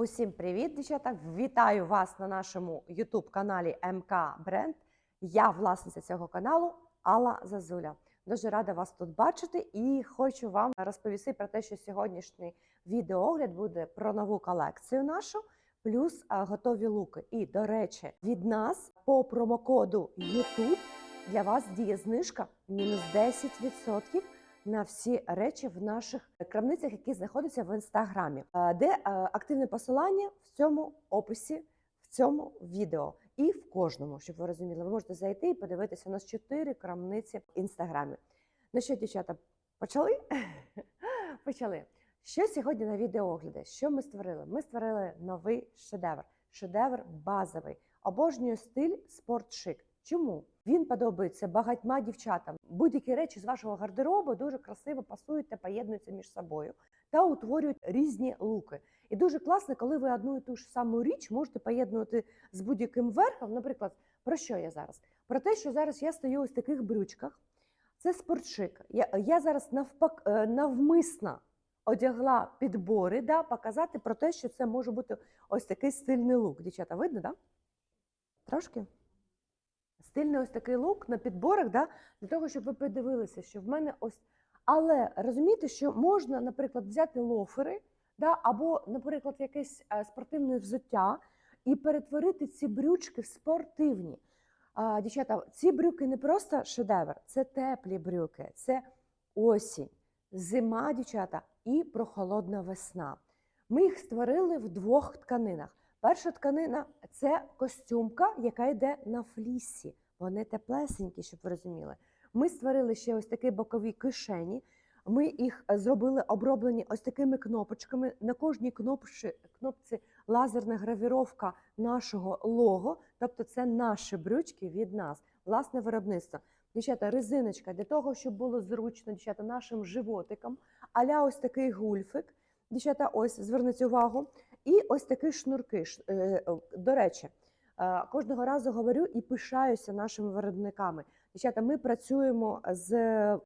Усім привіт, дівчата! Вітаю вас на нашому youtube каналі МК Бренд. Я власниця цього каналу Алла Зазуля. Дуже рада вас тут бачити і хочу вам розповісти про те, що сьогоднішній відеоогляд буде про нову колекцію нашу, плюс готові луки. І, до речі, від нас по промокоду YouTube для вас діє знижка мінус 10% на всі речі в наших крамницях, які знаходяться в інстаграмі, де активне посилання в цьому описі, в цьому відео і в кожному, щоб ви розуміли, ви можете зайти і подивитися. У нас чотири крамниці в інстаграмі. Ну що, дівчата, почали? Почали. Що сьогодні на відеоогляді? Що ми створили? Ми створили новий шедевр. Шедевр базовий. Обожнюю стиль спортшик. Чому? Він подобається багатьма дівчатам. Будь-які речі з вашого гардеробу дуже красиво пасують та поєднуються між собою та утворюють різні луки. І дуже класно, коли ви одну і ту ж саму річ можете поєднувати з будь-яким верхом. Наприклад, про що я зараз? Про те, що зараз я стою ось таких брючках. Це спортшик. Я, я зараз навпак е, навмисно одягла підбори, да, показати про те, що це може бути ось такий стильний лук. Дівчата, видно, да? Трошки? Стильний ось такий лук на підборах, да, для того, щоб ви подивилися, що в мене ось. Але розумієте, що можна, наприклад, взяти лофери, да, або, наприклад, якесь е, спортивне взуття і перетворити ці брючки в спортивні. А, дівчата, ці брюки не просто шедевр, це теплі брюки, це осінь, зима, дівчата, і прохолодна весна. Ми їх створили в двох тканинах. Перша тканина це костюмка, яка йде на флісі. Вони теплесенькі, щоб ви розуміли. Ми створили ще ось такі бокові кишені. Ми їх зробили оброблені ось такими кнопочками. На кожній кнопці, кнопці лазерна гравіровка нашого лого, тобто це наші брючки від нас, власне виробництво. Дівчата, резиночка для того, щоб було зручно дівчата, нашим животикам, аля ось такий гульфик. Дівчата, ось зверніть увагу. І ось такі шнурки. Е, е, До речі, е, кожного разу говорю і пишаюся нашими виробниками. Дівчата, ми працюємо з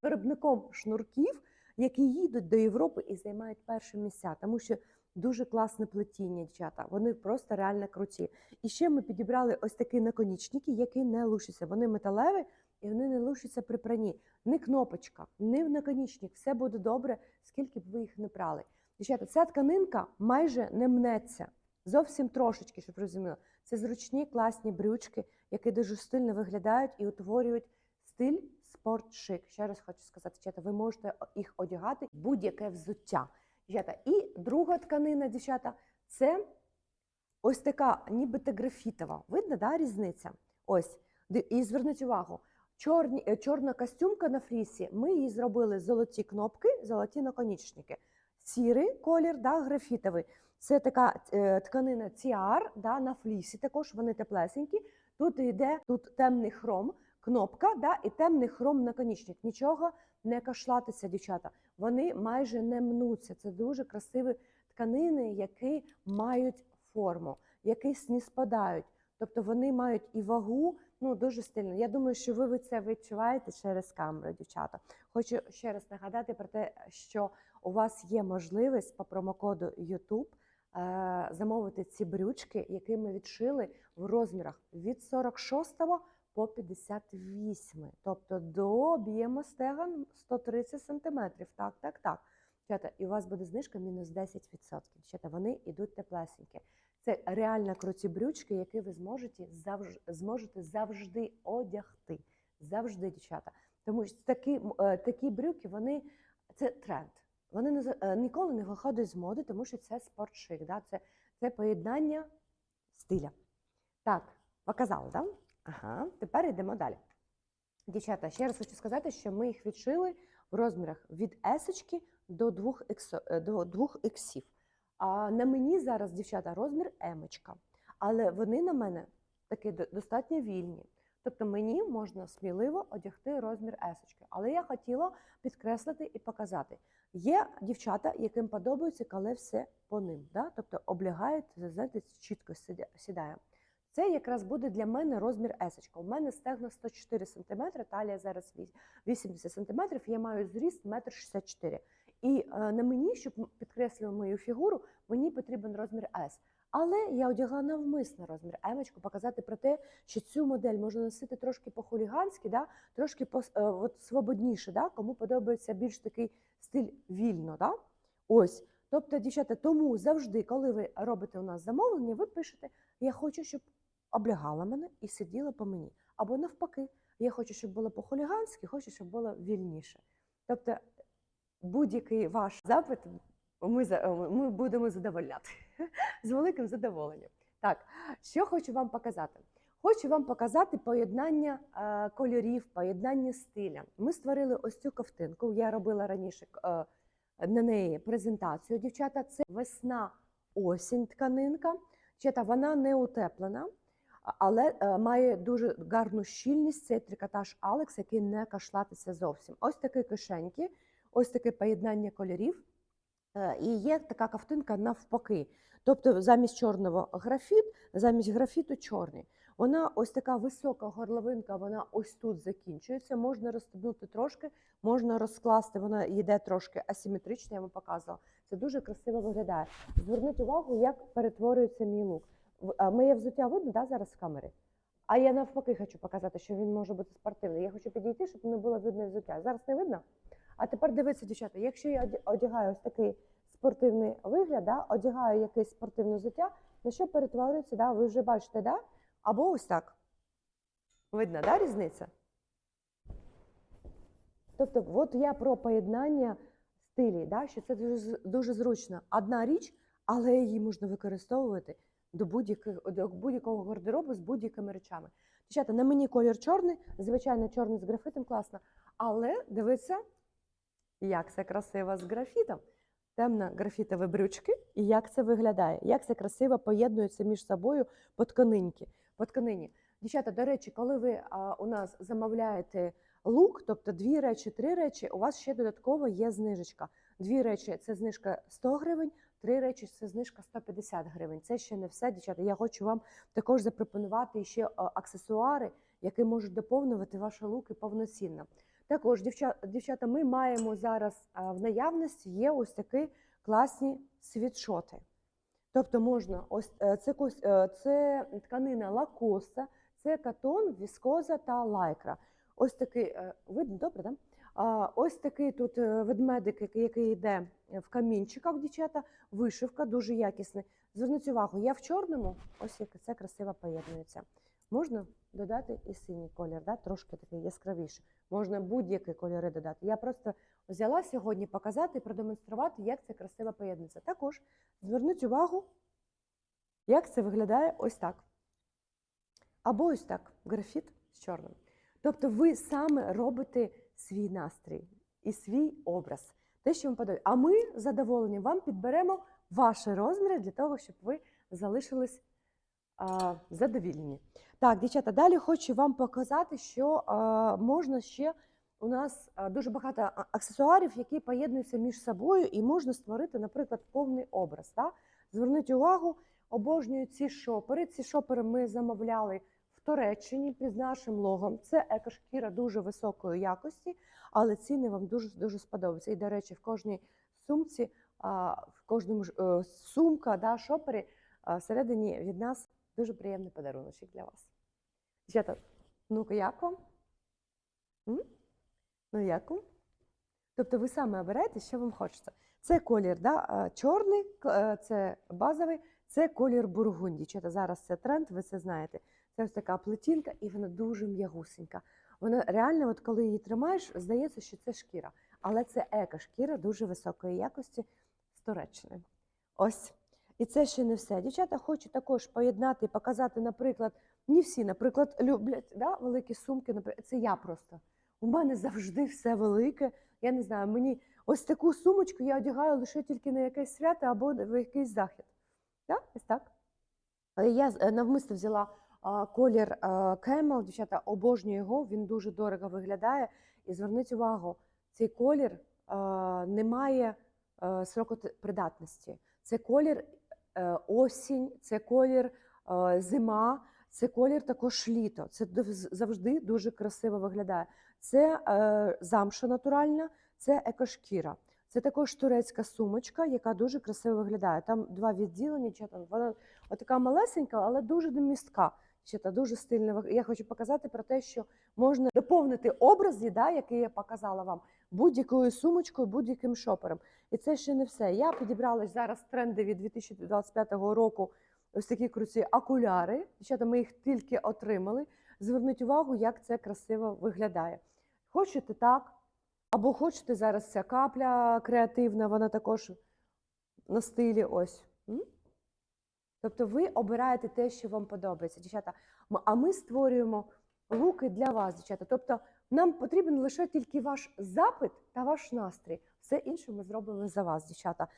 виробником шнурків, які їдуть до Європи і займають перші місця, тому що дуже класне плетіння, дівчата. Вони просто реально круті. І ще ми підібрали ось такі наконічники, які не лушаться. Вони металеві і вони не лушаться при пранні. Ні кнопочка, ні в наконічник. Все буде добре, скільки б ви їх не прали. Дівчата, ця тканинка майже не мнеться. Зовсім трошечки, щоб розуміли. Це зручні класні брючки, які дуже стильно виглядають і утворюють стиль спортшик. Ще раз хочу сказати, дівчата, ви можете їх одягати будь-яке взуття. Дівчата. І друга тканина, дівчата, це ось така, нібито графітова. Видно, да, різниця? Ось. І зверніть увагу, чорні, е, чорна костюмка на фрісі, ми її зробили золоті кнопки, золоті наконічники. Сірий колір, да, графітовий. Це така е, тканина ціар да, на флісі. Також вони теплесенькі. Тут йде тут темний хром, кнопка, да, і темний хром наконічник. Нічого не кашлатися, дівчата. Вони майже не мнуться. Це дуже красиві тканини, які мають форму, які не спадають. Тобто вони мають і вагу, ну дуже стильно. Я думаю, що ви, це відчуваєте через камеру, дівчата. Хочу ще раз нагадати про те, що у вас є можливість по промокоду YouTube е, замовити ці брючки, які ми відшили в розмірах від 46 по 58, тобто до об'єму стегон 130 см. Так, так, так. Дівчата, і у вас буде знижка мінус 10%. Дівчата, вони йдуть теплесенькі. Це реально круті брючки, які ви зможете завжди, зможете завжди одягти. Завжди, дівчата. Тому що такі, е, такі брюки, вони це тренд. Вони не, е, ніколи не виходять з моди, тому що це спортшик. Да? Це, це поєднання стиля. Так, показала, так? Да? Ага, тепер йдемо далі. Дівчата, ще раз хочу сказати, що ми їх відшили в розмірах від S до 2 ікс- до 2 іксів. А на мені зараз, дівчата, розмір емочка. Але вони на мене такі достатньо вільні. Тобто мені можна сміливо одягти розмір есочки. Але я хотіла підкреслити і показати. Є дівчата, яким подобається, коли все по ним. Да? Тобто облягають, знаєте, чітко сідає. Це якраз буде для мене розмір есочка. У мене стегна 104 см, талія зараз вісь- 80 см, я маю зріст 1,64 м. І е, на мені, щоб підкреслювати мою фігуру, мені потрібен розмір S. Але я одягла навмисно розмір емочку, показати про те, що цю модель можна носити трошки по-хуліганськи, да? трошки по, е, от, свободніше, да? кому подобається більш такий стиль вільно. Да? Ось. Тобто, дівчата, тому завжди, коли ви робите у нас замовлення, ви пишете: Я хочу, щоб облягала мене і сиділа по мені. Або навпаки, я хочу, щоб було по-хуліганськи, хочу, щоб було вільніше. Тобто, будь-який ваш запит ми, ми будемо задовольняти з великим задоволенням. Так, що хочу вам показати? Хочу вам показати поєднання е, кольорів, поєднання стиля. Ми створили ось цю ковтинку. Я робила раніше е, на неї презентацію. Дівчата, це весна осінь тканинка. Дівчата, вона не утеплена, але е, має дуже гарну щільність. Це трикотаж Алекс, який не кашлатиться зовсім. Ось такі кишеньки, ось таке поєднання кольорів. Е, І є така ковтинка навпаки. Тобто замість чорного графіт, замість графіту чорний. Вона ось така висока горловинка, вона ось тут закінчується. Можна розстебнути трошки, можна розкласти, вона йде трошки асиметрично, я вам показувала. Це дуже красиво виглядає. Зверніть увагу, як перетворюється мій лук. Моє взуття видно да, зараз з камери? А я навпаки хочу показати, що він може бути спортивний. Я хочу підійти, щоб не було видно взуття. Зараз не видно? А тепер дивіться, дівчата, якщо я одягаю ось такий спортивний вигляд, да, одягаю якесь спортивне взуття, на що перетворюється, да, ви вже бачите, да? або ось так. Видно, да, різниця? Тобто, от я про поєднання стилі, да, що це дуже, дуже зручно. Одна річ, але її можна використовувати до будь-якого гардеробу з будь-якими речами. Дівчата, на мені колір чорний, звичайно, чорний з графітом класно, але дивіться, як це красиво з графітом. Темно графітові брючки, і як це виглядає, як це красиво поєднується між собою по тканинки. По тканині. Дівчата, до речі, коли ви а, у нас замовляєте лук, тобто дві речі, три речі, у вас ще додатково є знижечка. Дві речі це знижка 100 гривень, три речі це знижка 150 гривень. Це ще не все, дівчата. Я хочу вам також запропонувати ще аксесуари, які можуть доповнювати ваші луки повноцінно. Також, дівчата, ми маємо зараз в наявності є ось такі класні світшоти. Тобто можна ось е, це, е, це тканина лакоста, це катон, віскоза та лайкра. Ось такий е, видно, добре, да? Ось такий тут ведмедик, який, йде в камінчиках, дівчата, вишивка дуже якісний. Зверніть увагу, я в чорному, ось як це красиво поєднується. Можна додати і синій колір, да? трошки такий яскравіший. Можна будь-які кольори додати. Я просто взяла сьогодні показати і продемонструвати, як це красиво поєднується. Також зверніть увагу, як це виглядає ось так. Або ось так, графіт з чорним. Тобто ви саме робите свій настрій і свій образ. Те, що вам подобається. А ми з задоволенням вам підберемо ваші розміри для того, щоб ви залишились а, задовільні. Так, дівчата, далі хочу вам показати, що можна ще. У нас дуже багато аксесуарів, які поєднуються між собою, і можна створити, наприклад, повний образ. Так? Зверніть увагу, обожнюю ці шопери. Ці шопери ми замовляли в Туреччині під нашим логом. Це екошкіра дуже високої якості, але ціни вам дуже дуже сподобаються. І, до речі, в кожній сумці, в кожному е, сумка, да, шопері всередині від нас дуже приємний подарунок для вас. Дівчата, ну-ка, як вам? М? Ну, як вам? Тобто ви саме обираєте, що вам хочеться. Це колір, да? чорний, е, це базовий, це колір бургунді. Дівчата, зараз це тренд, ви це знаєте. Це ось така плетінка, і вона дуже м'ягусенька. Вона реально, от коли її тримаєш, здається, що це шкіра. Але це еко-шкіра дуже високої якості з Туреччини. Ось. І це ще не все. Дівчата хочу також поєднати і показати, наприклад, не всі, наприклад, люблять да, великі сумки. Наприклад, це я просто. У мене завжди все велике. Я не знаю, мені ось таку сумочку я одягаю лише тільки на якесь свято або в якийсь захід. Да? Ось так. Е, Я е, навмисно взяла колір Camel, дівчата, обожнюю його, він дуже дорого виглядає. І зверніть увагу, цей колір не має е, сроку придатності. Це колір осінь, це колір е, зима, це колір також літо. Це завжди дуже красиво виглядає. Це е, замша натуральна, це екошкіра. Це також турецька сумочка, яка дуже красиво виглядає. Там два відділення, чи там вона така малесенька, але дуже містка. Чи та дуже стильна. Я хочу показати про те, що можна доповнити образи, да, який я показала вам, будь-якою сумочкою, будь-яким шопером. І це ще не все. Я підібрала зараз тренди від 2025 року. Ось такі круті окуляри. Дівчата, ми їх тільки отримали. Зверніть увагу, як це красиво виглядає. Хочете так, або хочете зараз ця капля креативна, вона також на стилі ось. Тобто ви обираєте те, що вам подобається, дівчата. А ми створюємо луки для вас, дівчата. Тобто нам потрібен лише тільки ваш запит та ваш настрій. Все інше ми зробимо за вас, дівчата.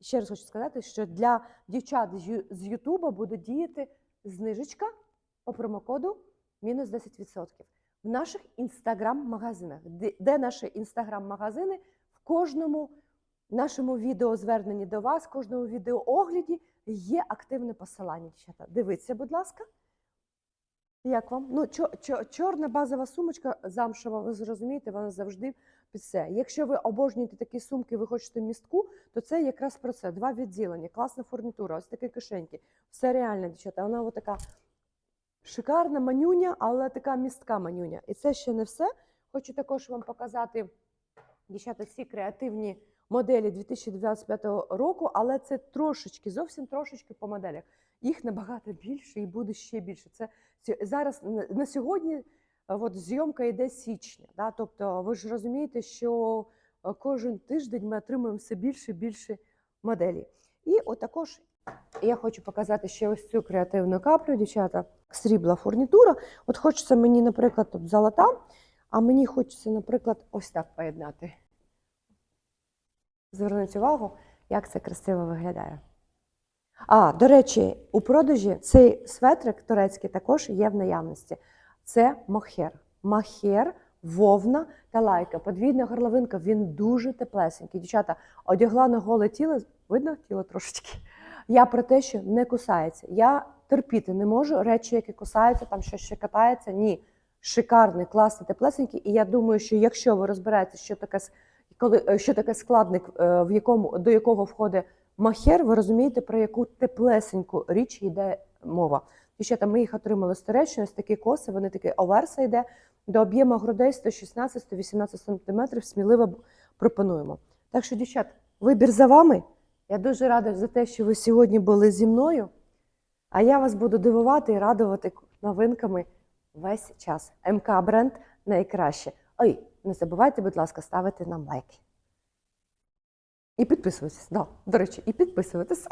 Ще раз хочу сказати, що для дівчат з Ютуба буде діяти знижечка по промокоду мінус 10%. В наших інстаграм-магазинах. Де наші інстаграм-магазини? В кожному нашому відеозверненні до вас, кожному відеоогляді є активне посилання. Дивіться, будь ласка. Як вам? Ну, чо, чо, чорна базова сумочка замшева, ви зрозумієте, вона завжди під це. Якщо ви обожнюєте такі сумки, ви хочете містку, то це якраз про це. Два відділення, класна фурнітура, ось такі кишеньки. Все реально, дівчата. Вона така шикарна манюня, але така містка манюня. І це ще не все. Хочу також вам показати, дівчата, ці креативні моделі 2025 року, але це трошечки, зовсім трошечки по моделях. Їх набагато більше і буде ще більше. Це зараз на- сьогодні е, от, зйомка йде січня. Да? Тобто, ви ж розумієте, що е, кожен тиждень ми отримуємо все більше і більше моделі. І от також я хочу показати ще ось цю креативну каплю, дівчата. Срібла фурнітура. От хочеться мені, наприклад, тут золота, а мені хочеться, наприклад, ось так поєднати. Зверніть увагу, як це красиво виглядає. А, до речі, у продажі цей светрик турецький також є в наявності. Це мохер. Махер, вовна та лайка. Подвійна горловинка, він дуже теплесенький. Дівчата, одягла на голе тіло, видно тіло трошечки. Я про те, що не кусається. Я терпіти не можу речі, які кусаються, там щось ще катається. Ні. Шикарний, класний, теплесенький. І я думаю, що якщо ви розбираєтеся, що таке, коли, е, що таке складник, е, в якому, до якого входить махер, ви розумієте, про яку теплесеньку річ йде мова. Дівчата, ми їх отримали з Туреччини, ось такі коси, вони такі оверса йде. До об'єму грудей 116-118 см сміливо пропонуємо. Так що, дівчат, вибір за вами. Я дуже рада за те, що ви сьогодні були зі мною. А я вас буду дивувати і радувати новинками весь час. МК бренд найкраще. Ой, не забувайте, будь ласка, ставити нам лайки. І підписуватись. Да, до речі, і підписуватись.